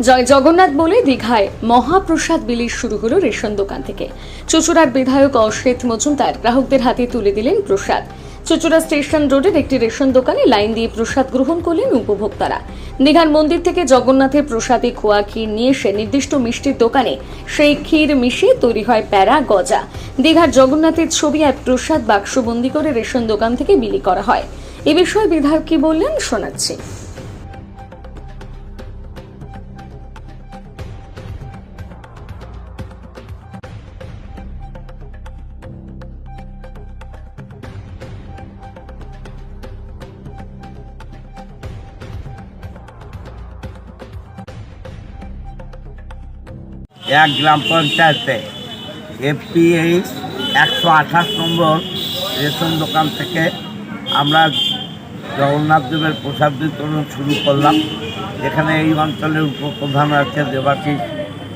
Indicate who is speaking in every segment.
Speaker 1: জয় জগন্নাথ বলে দীঘায় মহাপ্রসাদ বিলি শুরু হলো রেশন দোকান থেকে। চুচুড়ার বিধায়ক অশ্বেত মজুমদার গ্রাহকদের হাতে তুলে দিলেন প্রসাদ। চুচুড়া স্টেশন রোডের একটি রেশন দোকানে লাইন দিয়ে প্রসাদ গ্রহণ করলেন উপভোক্তারা। দীঘার মন্দির থেকে জগন্নাথের প্রসাদে খোয়া ক্ষীর নিয়ে এসে নির্দিষ্ট মিষ্টির দোকানে সেই ক্ষীর মিশিয়ে তৈরি হয় প্যারা গজা। দীঘার জগন্নাথের ছবি এক প্রসাদ বাক্সবন্দি করে রেশন দোকান থেকে বিলি করা হয়। এ বিষয়ে বিধায়ক কি বললেন শোনাচ্ছি।
Speaker 2: এক গ্রাম পঞ্চায়েতে। এফপিএইচ একশো আঠাশ নম্বর রেশন দোকান থেকে আমরা জগন্নাথ দেবের প্রসাদ বিতরণ শুরু করলাম। এখানে এই অঞ্চলের উপপ্রধান আছে দেবাশিস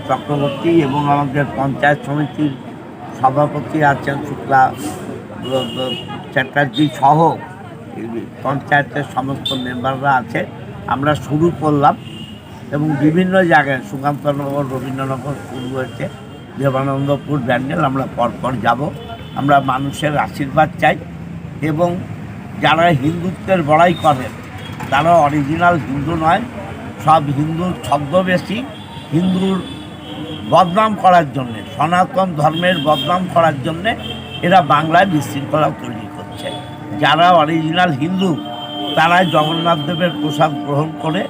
Speaker 2: চক্রবর্তী এবং আমাদের পঞ্চায়েত সমিতির সভাপতি আছেন শুক্লা চ্যাটার্জি সহ পঞ্চায়েতের সমস্ত মেম্বাররা আছে। আমরা শুরু করলাম। এবং বিভিন্ন জায়গায় সুকান্তনগর, রবীন্দ্রনগর শুরু হয়েছে দেবানন্দপুর, ব্যান্ডেল আমরা পরপর যাব। আমরা মানুষের আশীর্বাদ চাই এবং যারা হিন্দুত্বের বড়াই করেন তারা অরিজিনাল হিন্দু নয়, সব হিন্দুর ছদ্মবেশী, হিন্দুর বদনাম করার জন্যে, সনাতন ধর্মের বদনাম করার জন্যে এরা বাংলায় বিশৃঙ্খলা তৈরি করছে। যারা অরিজিনাল হিন্দু, তারাই জগন্নাথ দেবের প্রসাদ গ্রহণ করে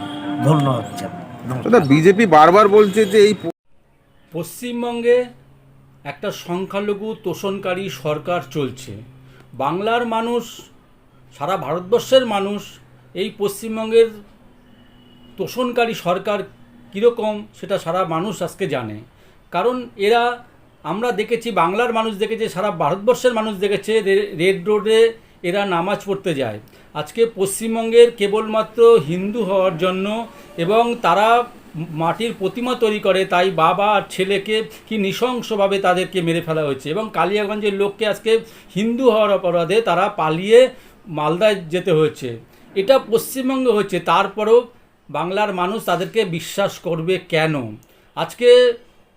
Speaker 2: ধন্য হচ্ছে
Speaker 3: দাদা বিজেপি বারবার বলছে যে এই
Speaker 4: পশ্চিমবঙ্গে একটা সংখ্যালঘু তোষণকারী সরকার চলছে। বাংলার মানুষ সারা ভারতবর্ষের মানুষ এই পশ্চিমবঙ্গের তোষণকারী সরকার কীরকম সেটা সারা মানুষ আজকে জানে। কারণ এরা আমরা দেখেছি বাংলার মানুষ দেখেছে সারা ভারতবর্ষের মানুষ দেখেছে রে- রেড রোডে এরা নামাজ পড়তে যায়। আজকে পশ্চিমবঙ্গের কেবলমাত্র হিন্দু হওয়ার জন্য এবং তারা মাটির প্রতিমা তৈরি করে, তাই বাবা আর ছেলেকে কি নৃশংসভাবে তাদেরকে মেরে ফেলা হয়েছে এবং কালিয়াগঞ্জের লোককে আজকে হিন্দু হওয়ার অপরাধে তারা পালিয়ে মালদায় যেতে হয়েছে। এটা পশ্চিমবঙ্গে হচ্ছে তারপরেও বাংলার মানুষ তাদেরকে বিশ্বাস করবে কেন? আজকে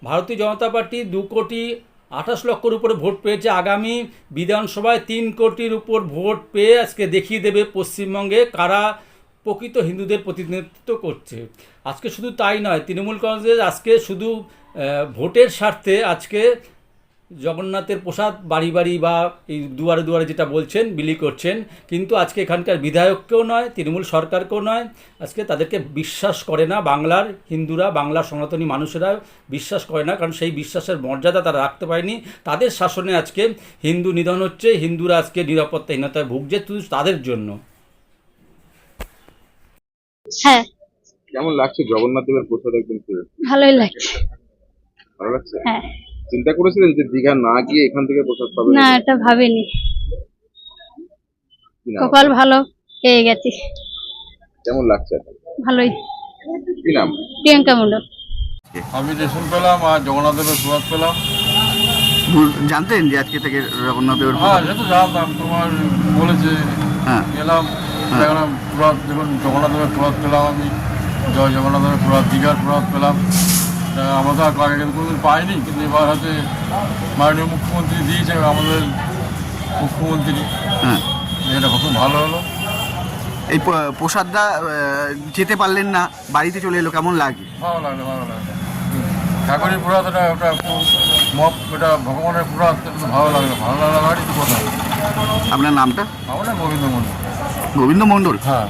Speaker 4: ভারতীয় জনতা পার্টি দু কোটি আঠাশ লক্ষর উপরে ভোট পেয়েছে। আগামী বিধানসভায় তিন কোটির উপর ভোট পেয়ে আজকে দেখিয়ে দেবে পশ্চিমবঙ্গে কারা প্রকৃত হিন্দুদের প্রতিনিধিত্ব করছে। আজকে শুধু তাই নয়, তৃণমূল কংগ্রেস আজকে শুধু ভোটের স্বার্থে আজকে জগন্নাথের প্রসাদ বাড়ি বাড়ি বা এই দুয়ারে দুয়ারে যেটা বলছেন বিলি করছেন কিন্তু আজকে এখানকার বিধায়ককেও নয় তৃণমূল সরকারকেও নয়। আজকে তাদেরকে বিশ্বাস করে না বাংলার হিন্দুরা বাংলার সনাতনী মানুষেরা বিশ্বাস করে না কারণ সেই বিশ্বাসের মর্যাদা তারা রাখতে পারেনি। তাদের শাসনে আজকে হিন্দু নিধন হচ্ছে হিন্দুরা আজকে নিরাপত্তাহীনতায় ভুগছে শুধু তাদের জন্য।
Speaker 5: হ্যাঁ।
Speaker 3: কেমন লাগছে জগন্নাথ দেবের প্রসাদ একদম
Speaker 5: ভালোই লাগছে।
Speaker 3: ভালো লাগছে?
Speaker 5: হ্যাঁ।
Speaker 3: চিন্তা করেছিলেন যে দীঘা না গিয়ে এখান থেকে প্রসাদ পাবেন?
Speaker 5: না এটা ভাবিনি। কপাল ভালো পেয়ে গেছি।
Speaker 3: কেমন লাগছে?
Speaker 5: ভালোই।
Speaker 3: কি নাম?
Speaker 5: প্রিয়াঙ্কা মণ্ডল
Speaker 6: আমি রেশন পেলাম আর জগন্নাথ দেবের সুবাদ পেলাম।
Speaker 7: জানতেন যে আজকে থেকে জগন্নাথ দেবের
Speaker 6: হ্যাঁ সে তো জানতাম। তোমার বলেছে
Speaker 7: হ্যাঁ।
Speaker 6: গেলাম সেখানে প্রভাত দেখুন জগন্নাথ দেবের প্রভাত পেলাম আমি। জয় জগন্নাথ দেবের প্রভাত দীঘার প্রভাত পেলাম। আমরা তো আগে কোনোদিন পাইনি কিন্তু এবার হচ্ছে মাননীয় মুখ্যমন্ত্রী দিয়েছে আমাদের মুখ্যমন্ত্রী।
Speaker 7: হ্যাঁ।
Speaker 6: এটা খুব ভালো হলো।
Speaker 7: এই প্রসাদটা যেতে পারলেন না বাড়িতে চলে এলো কেমন লাগে?
Speaker 6: ভালো লাগল ভালো লাগল। ঠাকুরের এটা ওটা খুব মপ এটা ভগবানের প্রভাত এটা তো ভালো লাগল। ভালো তো কথা
Speaker 7: আপনার নামটা?
Speaker 6: আমরা গোবিন্দ মন্দির
Speaker 7: গোবিন্দ মণ্ডল?
Speaker 6: হ্যাঁ।